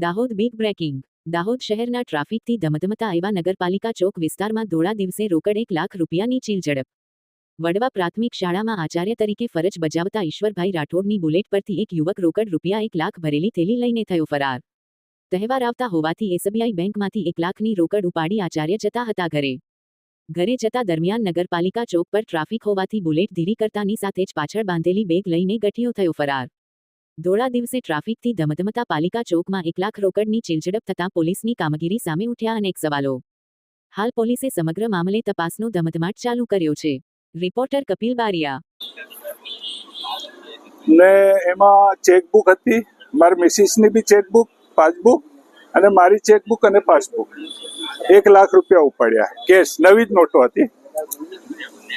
Dahod big breaking Dahod શહેરના ટ્રાફિકથી ધમધમતા આવ્યા નગરપાલિકા ચોક વિસ્તારમાં ધોળા દિવસે રોકડ એક લાખ રૂપિયાની ચીલ ઝડપ. વડવા પ્રાથમિક શાળામાં આચાર્ય તરીકે ફરજ બજાવતા ઈશ્વરભાઈ રાઠોડની બુલેટ પરથી એક યુવક રોકડ રૂપિયા એક લાખ ભરેલી થેલી લઈને થયો ફરાર. તહેવાર આવતા હોવાથી એસબીઆઈ બેંકમાંથી એક લાખની રોકડ ઉપાડી આચાર્ય જતા હતા ઘરે. ઘરે જતા દરમિયાન નગરપાલિકા ચોક પર ટ્રાફિક હોવાથી બુલેટ ધીરી કરતાની સાથે જ પાછળ બાંધેલી બેગ લઈને ગઠિયો થયો ફરાર. ધોળા દિવસે ટ્રાફિકથી ધમધમતા પાલિકા ચોકમાં એક લાખ રોકડની ચીલઝડપ થતાં પોલીસની કામગીરી સામે ઉઠ્યા અનેક સવાલો. હાલ પોલીસે સમગ્ર મામલે તપાસનો ધમધમાટ ચાલુ કર્યો છે. રિપોર્ટર કપિલ બારિયા. ને એમાં ચેકબુક હતી. મારી મિસિસની બી ચેકબુક, પાસબુક અને મારી ચેકબુક અને પાસબુક. એક લાખ રૂપિયા ઉપાડ્યા. કેશ નવી જ નોટો હતી.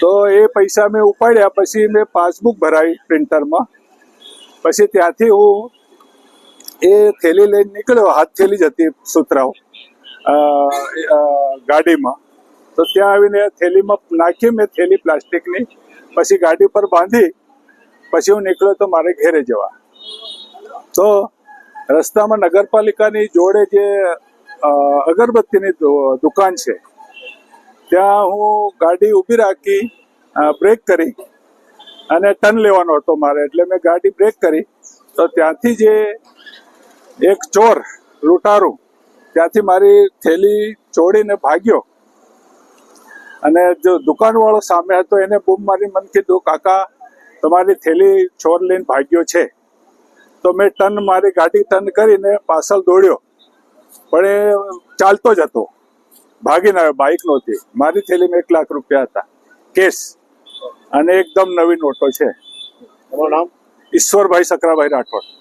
તો એ પૈસા મેં ઉપાડ્યા. પછી મેં પાસબુક ભરાવી પ્રિન્ટરમાં. પછી ત્યાંથી હું એ થેલી લઈને નીકળ્યો, હાથ થેલી જ હતી સુતરાઓ ગાડીમાં. તો ત્યાં આવીને થેલીમાં નાખી મેં થેલી પ્લાસ્ટિકની, પછી ગાડી પર બાંધી, પછી હું નીકળ્યો તો મારે ઘેરે જવા. તો રસ્તામાં નગરપાલિકાની જોડે જે અગરબત્તીની દુકાન છે, ત્યાં હું ગાડી ઊભી રાખી બ્રેક કરી અને ટર્ન લેવાનો હતો મારે, એટલે મેં ગાડી બ્રેક કરી. તો ત્યાંથી જે એક ચોર લૂંટારું ત્યાંથી મારી થેલી ચોડીને ભાગ્યો. અને જો દુકાનવાળો સામે હતો, એને બૂમ મારી મને કીધું, કાકા, તમારી થેલી ચોર લઈને ભાગ્યો છે. તો મેં ટર્ન, મારી ગાડી ટર્ન કરીને પાછળ દોડ્યો. પણ એ ચાલતો જ હતો. ભાગીને આવ્યો બાઇક નહોતી મારી થેલીમાં એક લાખ રૂપિયા હતા. કેશ અને એકદમ નવી નોટો છે. નામ? ઈશ્વરભાઈ સકરાભાઈ રાઠોડ.